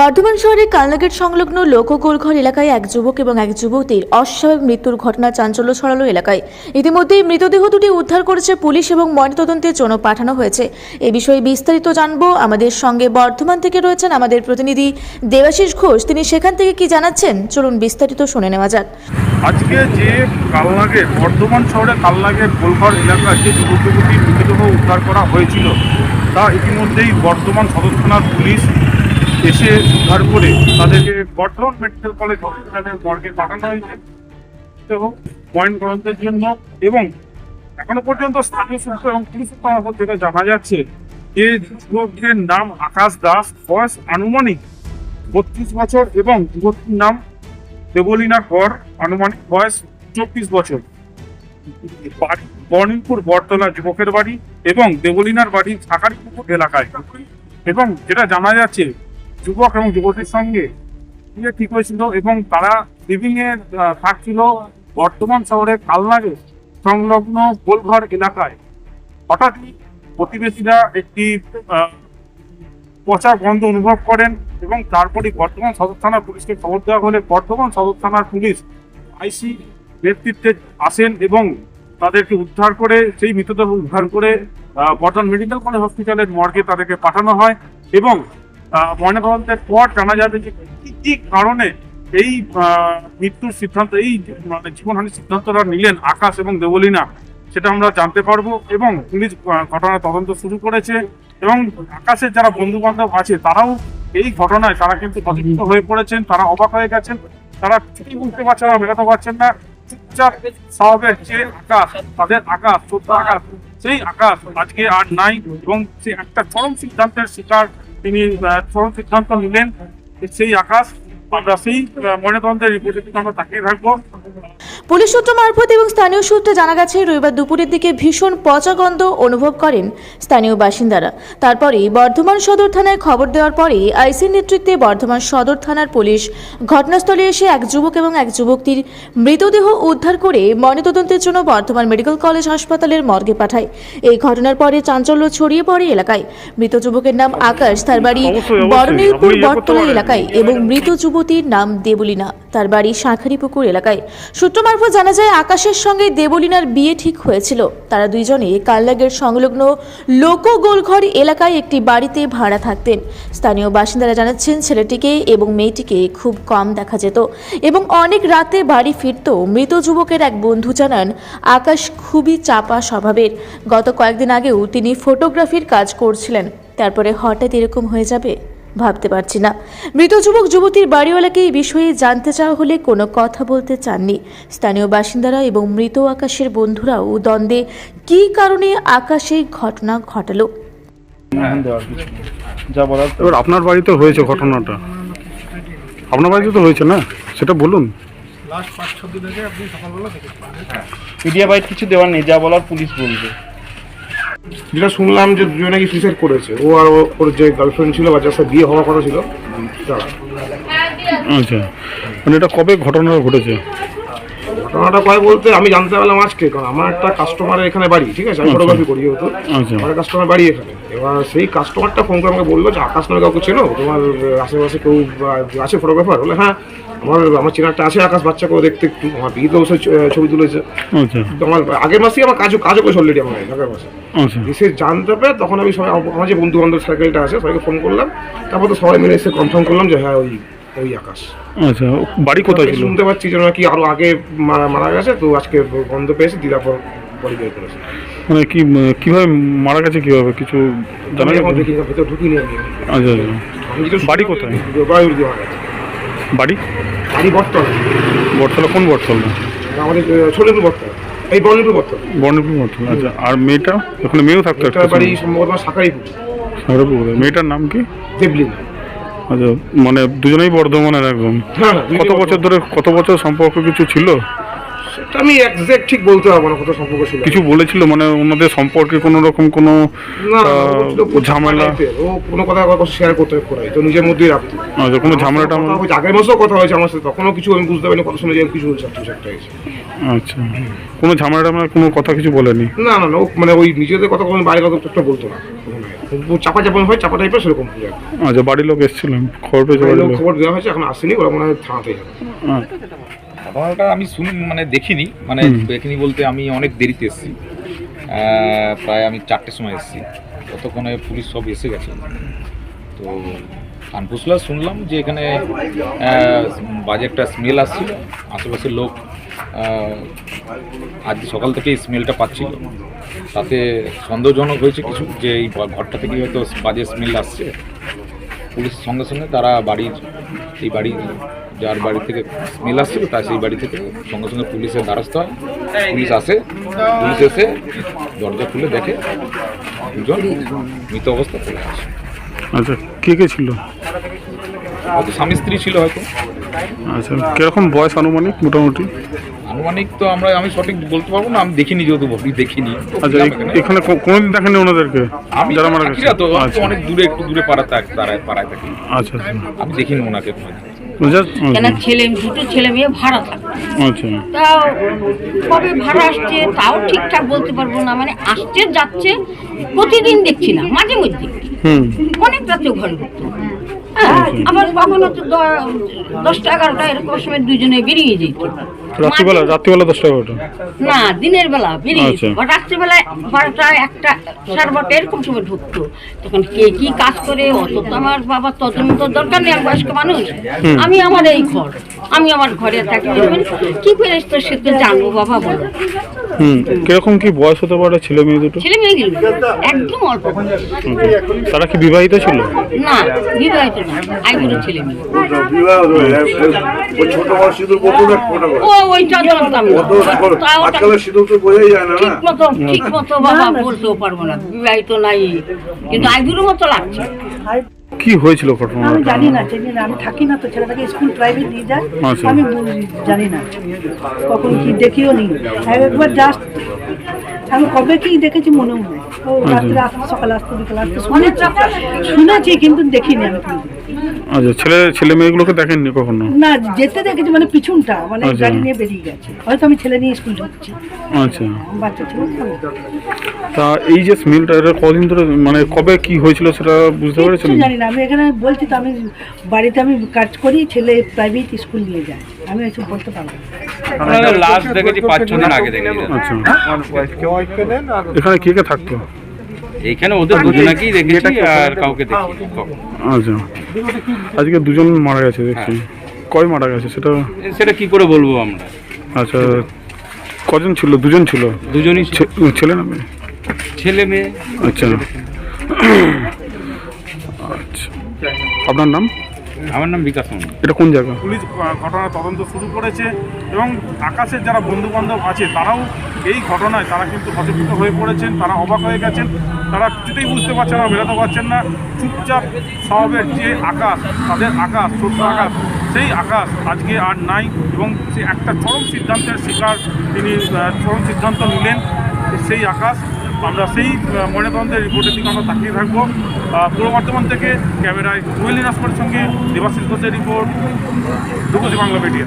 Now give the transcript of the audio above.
বর্ধমান শহরের কালনাগেট সংলগ্ন লোকগোলঘর এলাকায় এক যুবক এবং এক যুবতীর অস্বাভাবিক মৃত্যুর ঘটনা চাঞ্চল্য ছড়ালো এলাকায়। ইতিমধ্যেই মৃতদেহ দুটি উদ্ধার করেছে পুলিশ এবং ময়নাতদন্তের জন্য পাঠানো হয়েছে। এ বিষয়ে বিস্তারিত জানব আমাদের সঙ্গে বর্ধমান থেকে রয়েছেন আমাদের প্রতিনিধি দেবাশিস ঘোষ। তিনি সেখান থেকে কি জানাচ্ছেন? চলুন বিস্তারিত শুনে নেওয়া যাক। আজকে যে কালনাগে বর্ধমান শহরে কালনাগে গোলঘর এলাকার যে যুবক যুবতীর মৃতদেহ উদ্ধার করা হয়েছিল, তা ইতিমধ্যেই বর্ধমান সদর থানার পুলিশ এসে করে তাদেরকে বর্ধমান মেডিকেল কলেজ হসপিটালের মর্গে পাঠানো হয়েছে। পয়েন্ট গ্রন্থের জন্য এবং এখনও পর্যন্ত স্থানীয় সূত্র এবং পুলিশ তরফ থেকে জানা যাচ্ছে যে যুবকের নাম আকাশ দাস, বয়স আনুমানিক বত্রিশ বছর এবং যুবতীর নাম দেবলীনা কর, আনুমানিক বয়স চব্বিশ বছর। বাড়ি বর্ণিমপুর বটতলা যুবকের বাড়ি এবং দেবলীনার বাড়ি শাকারিপুকুর এলাকায়। এবং যেটা জানা যাচ্ছে যুবক এবং যুবতীর সঙ্গে। বিয়ে ঠিক হয়েছিল এবং তারা লিভিং এ থাকছিল বর্তমান শহরে কালনাগে সংলগ্ন গোলঘর এলাকায়। হঠাৎই প্রতিবেশীরা একটি পচা গন্ধ অনুভব করেন এবং তারপরে বর্তমান সদর থানার পুলিশকে খবর দেওয়া হলে বর্তমান সদর থানার পুলিশ আইসি নেতৃত্বে আসেন এবং তাদেরকে উদ্ধার করে, সেই মৃতদেহ উদ্ধার করে বর্ধমান মেডিকেল কলেজ হসপিটালের মর্গে তাদেরকে পাঠানো হয় এবং আহ, ময়নাতদন্তের পর জানা যাবে যে কি কি কারণে এই মৃত্যুর সিদ্ধান্ত এই মানে জীবনহানির সিদ্ধান্তটা নিলেন আকাশ এবং দেবলীনা সেটা আমরা জানতে পারব। এবং পুলিশ আহ, ঘটনার তদন্ত শুরু করেছে এবং আকাশের যারা বন্ধু বান্ধব আছে তারাও এই ঘটনায় তারা কিন্তু সচেতন হয়ে পড়েছেন তারা অবাক হয়ে গেছেন তারা কিছুই বুঝতে পারছেন না মেলাতে পারছেন না। চুপচাপ স্বভাবের যে আকাশ তাদের আকাশ সত্য আকাশ সেই আকাশ আজকে আর নাই এবং সে একটা চরম সিদ্ধান্তের শিকার তিনি চরম সিদ্ধান্ত নিলেন সেই আকাশ পুলিশ সূত্র মারফত এবং স্থানীয় সূত্রে জানা গেছে রবিবার দুপুরের দিকে ভীষণ পচা গন্ধ অনুভব করেন স্থানীয় বাসিন্দারা। তারপরেই বর্ধমান সদর থানায় খবর দেওয়ার পরেই আইসির নেতৃত্বে বর্ধমান সদর থানার পুলিশ ঘটনাস্থলে এসে এক যুবক এবং এক যুবক্তির মৃতদেহ উদ্ধার করে ময়নাতদন্তের জন্য বর্ধমান মেডিকেল কলেজ হাসপাতালের মর্গে পাঠায়। এই ঘটনার পরে চাঞ্চল্য ছড়িয়ে পড়ে এলাকায়। মৃত যুবকের নাম আকাশ তার বাড়ি করতে বটতলা এলাকায় এবং মৃত যুবতীর নাম দেবলীনা। তার বাড়ি শাঁখারিপুকুর এলাকায়। সূত্র মারফত জানা যায়, আকাশের সঙ্গে দেবলীনার বিয়ে ঠিক হয়েছিল। তারা দুইজনে কালনাগের সংলগ্ন লোকগোলঘর এলাকায় একটি বাড়িতে ভাড়া থাকতেন। স্থানীয় বাসিন্দারা জানাচ্ছেন, ছেলেটিকে এবং মেয়েটিকে খুব কম দেখা যেত এবং অনেক রাতে বাড়ি ফিরত মৃত যুবকের এক বন্ধু জানান, আকাশ খুবই চাপা স্বভাবের। গত কয়েকদিন আগেও তিনি ফটোগ্রাফির কাজ করছিলেন। তারপরে হঠাৎ এরকম হয়ে যাবে? ভাবতে পারছি না। মৃত যুবক যুবতীর বাড়িওয়ালাকে এই বিষয়ে জানতে চাওয়া হলে কোনো কথা বলতে চাননি। স্থানীয় বাসিন্দারা এবং মৃত আকাশের বন্ধুরাও দ্বন্দ্বে কী কারণে আকাশে ঘটনা ঘটালো। যা বলার এবার আপনার বাড়িতে হয়েছে ঘটনাটা। আপনার বাড়িতে তো হয়েছে না? সেটা বলুন। মিডিয়া বাইট কিছু দেওয়ার নেই যা বলার পুলিশ বলবে। যেটা শুনলাম যে দুজনে নাকি সুইসাইড করেছে। ও আর ওর যে গার্লফ্রেন্ড ছিল বা যার সাথে বিয়ে হওয়ার কথা ছিল তারা আচ্ছা। মানে এটা কবে ঘটনাটা ঘটেছে? ঘটনাটা কয় বলতে আমি জানতে পারলাম আজকে কারণ আমার একটা কাস্টমারের এখানে বাড়ি ঠিক আছে? আমি ফটোগ্রাফি করি যেহেতু। আচ্ছা। আমার কাস্টমার বাড়ি এখানে। এবার সেই কাস্টমারটা ফোন করে আমাকে বলল যে আকাশ নামে কাউকে চেনো? তোমার আশেপাশে কেউ আছে ফটোগ্রাফার বলে হ্যাঁ। আমার আমার চেনারটা আছে আকাশ বাচ্চা করে দেখতে একটু। আমার বিয়ে তো ছবি তুলেছে। আচ্ছা। আমার আগের মাসেই আমার কাজও কাজও করেছে অলরেডি আমার আগের মাসে। আচ্ছা। এসে জানতে পেরে তখন আমি সবাই আমার যে বন্ধু বান্ধব সার্কেলটা আছে সবাইকে ফোন করলাম। তারপর তো সবাই মিলে এসে কনফার্ম করলাম যে হ্যাঁ ওই ওই আকাশ। আচ্ছা বাড়ি কোথায় ছিল? শুনতে পাচ্ছি যে নাকি আরও আগে মারা গেছে তো আজকে গন্ধ পেয়েছে দিদা পর বডি বের করেছে। মানে কি কীভাবে মারা গেছে কীভাবে? কিছু জানা গেছে ভেতর ঢুকিনি আমি। আচ্ছা আচ্ছা। বাড়ি কোথায়? বায়ুর মারা গেছে। বাড়ি? বাড়ি বটতল। বটতলা কোন বটতলা? আমাদের ছোটপুর বর্তমান এই বর্ণপুর বর্তমান বর্ণপুর বটতলা আচ্ছা আর মেয়েটা? ওখানে মেয়েও থাকতো একটা বাড়ি সম্ভবত সাকারিপুর সাগরপুকুরে। মেয়েটার নাম কি? দেবলিন। আচ্ছা মানে দুজনেই বর্ধমানের একদম হ্যাঁ হ্যাঁ, কত বছর ধরে কত বছর সম্পর্ক কিছু ছিল? সেটা আমি একজ্যাক্ট ঠিক বলতে পারব না কত সম্পর্ক ছিল। কিছু বলেছিল মানে ওনাদের সম্পর্কে কোনো রকম কোনো না ঝামেলা? ও কোনো কথা কথা শেয়ার করতে করাই তো নিজের মধ্যেই রাখতো। আচ্ছা কোনো ঝামেলা কথা টামেলা হয়েছে, আগের মাসেও কথা হয়েছে আমার সাথে তখনও কিছু আমি বুঝতে পারিনি কথা শুনে যে কিছু হয়েছে একটা হয়েছে। আচ্ছা। কোনো ঝামেলা টামেলা কোনো কথা কিছু বলেনি? না না না মানে ওই নিজেদের কথা কোনো বাইরে কথা বলতো না চাপা চাপা হয় চাপা টাইপের সেরকম আচ্ছা বাড়ির লোক এসেছিলেন খবর পেয়েছে খবর দেওয়া হয়েছে এখন আসেনি ওরা মনে হয় থানাতে যাবে। হ্যাঁ। ঘটনাটা আমি শুনি মানে দেখিনি মানে দেখিনি বলতে আমি অনেক দেরিতে এসেছি। প্রায় আমি চারটের সময় এসেছি। ততক্ষণে পুলিশ সব এসে গেছে। তো কানপুসলা শুনলাম যে এখানে বাজে একটা স্মেল আসছিল। আশেপাশের লোক আজ সকাল থেকে স্মেলটা পাচ্ছিল। তাতে সন্দেহজনক হয়েছে কিছু যে এই ঘরটা থেকে হয়তো বাজে স্মেল আসছে। পুলিশ সঙ্গে সঙ্গে তারা বাড়ির এই বাড়ির যার বাড়ি থেকে মিল আসছিল তার সেই বাড়ি থেকে সঙ্গে সঙ্গে পুলিশের দ্বারস্থ হয়। পুলিশ আসে পুলিশ এসে দরজা খুলে দেখে দুজন মৃত অবস্থা পড়ে আছে আচ্ছা কে কে ছিল? হয়তো স্বামী স্ত্রী ছিল হয়তো। আচ্ছা কীরকম বয়স আনুমানিক মোটামুটি? আনুমানিক তো আমরা আমি সঠিক বলতে পারব না আমি দেখিনি যেহেতু বডি দেখিনি। আচ্ছা এখানে কো- কোনোদিন দেখেনি ওনাদেরকে? আমি যারা মারা গেছে। তো আচ্ছা। অনেক দূরে একটু দূরে পাড়াতে পাড়ায় পাড়ায় থাকি। আচ্ছা আচ্ছা। আমি দেখিনি ওনাকে কোনোদিন। কেন ছেলে দুটো ছেলে মেয়ে ভাড়া থাকে। আচ্ছা। তাও কবে ভাড়া আসছে তাও ঠিকঠাক বলতে পারব না। মানে আসছে যাচ্ছে প্রতিদিন দেখছি না মাঝে মধ্যে। অনেক রাতে ঘরে ঢুকতো আবার কখনো তো দশটা এগারোটা এরকম সময় দুজনে বেরিয়ে যেত। রাত্রিবেলা রাত্রিবেলা দশটা এগারোটা? না দিনের বেলা বেরিয়ে যেত। আচ্ছা। বারোটা একটা সাড়ে বারোটা এরকম সময় ঢুকতো। তখন কে কি কাজ করে অত তো আমার বাবার তদন্ত দরকার নেই আমি বয়স্ক মানুষ আমি আমার এই ঘর আমি আমার ঘরে থাকি। কি করে তো সে তো জানব বাবা বলো। হুম কীরকম কি বয়স হতে পারে ছেলে মেয়ে দুটো? ছেলে মেয়ে একদম অল্প। তারা কি বিবাহিত ছিল? না বিবাহিত না ছেলে মেয়ে। ওই ছোট বড় সিঁদুর কত ফোটা ও ওইটা জানতাম না তাও সিঁদুর তো বোঝাই যায় না ঠিক মতো ঠিক মতো বাবা বলতেও পারব না বিবাহিত নাই। কিন্তু আইবুড়ো মতো লাগছে। কি হয়েছিল ঘটনা আমি জানি না জানি না আমি থাকি না তো ছেলেটাকে স্কুল প্রাইভেট নিয়ে যায় আচ্ছা। আমি জানি না। কখন কি দেখিও নি। একবার জাস্ট আমি কবে কি দেখেছি মনে নেই ও রাত্রে আসতে সকালে আসতে বিকালে আসতে শুনেছি। শুনেছি কিন্তু দেখিনি আমি। আচ্ছা ছেলে ছেলে মেয়েগুলোকে দেখেননি কখনো? না যেতে দেখেছি মানে পিছনটা মানে আচ্ছা। গাড়ি নিয়ে বেরিয়ে গেছে। হয়তো আমি ছেলে নিয়ে স্কুল ঢুকছি। আচ্ছা। বাচ্চা ছিল তা এই যে স্মেলটা এটা কদিন ধরে মানে কবে কি হয়েছিল সেটা বুঝতে পেরেছেন? জানি না। আমি এখানে বলছি তো আমি বাড়িতে আমি কাজ করি ছেলে প্রাইভেট স্কুল নিয়ে যায়। আমি এসব বলতে পারব না। লাস্ট দেখেছি পাঁচ ছ দিন আগে দেখেছি আচ্ছা। এখানে কে কে থাকতো? এইখানে ওদের দুজনাকেই দেখেছি আর কাউকে দেখি আচ্ছা। আজকে দুজন মারা গেছে দেখছি। কয় মারা গেছে সেটা? সেটা কি করে বলব আমরা? আচ্ছা কজন ছিল? দুজন ছিল? দুজনই ছেলে না মেয়ে? ছেলে মেয়ে। আচ্ছা। আচ্ছা। আপনার নাম? আমার নাম বিকাশ মন্ডল। এটা কোন জায়গা? পুলিশ আহ, ঘটনার তদন্ত শুরু করেছে এবং আকাশের যারা বন্ধু বান্ধব আছে তারাও এই ঘটনায় তারা কিন্তু সচেতন হয়ে পড়েছেন তারা অবাক হয়ে গেছেন। তারা কিছুতেই বুঝতে পারছেন না বেরোতে পারছেন না। চুপচাপ স্বভাবের যে আকাশ তাদের আকাশ ছোট্ট আকাশ সেই আকাশ আজকে আর নাই এবং সে একটা চরম সিদ্ধান্তের শিকার তিনি চরম সিদ্ধান্ত নিলেন সেই আকাশ আমরা সেই ময়নাতদন্তের রিপোর্টের দিকে আমরা তাকিয়ে থাকব। পূর্ব বর্ধমান থেকে ক্যামেরায় কোয়েলি নাসমার সঙ্গে দেবাশিস ঘোষের রিপোর্ট দুপুরি বাংলা মিডিয়া।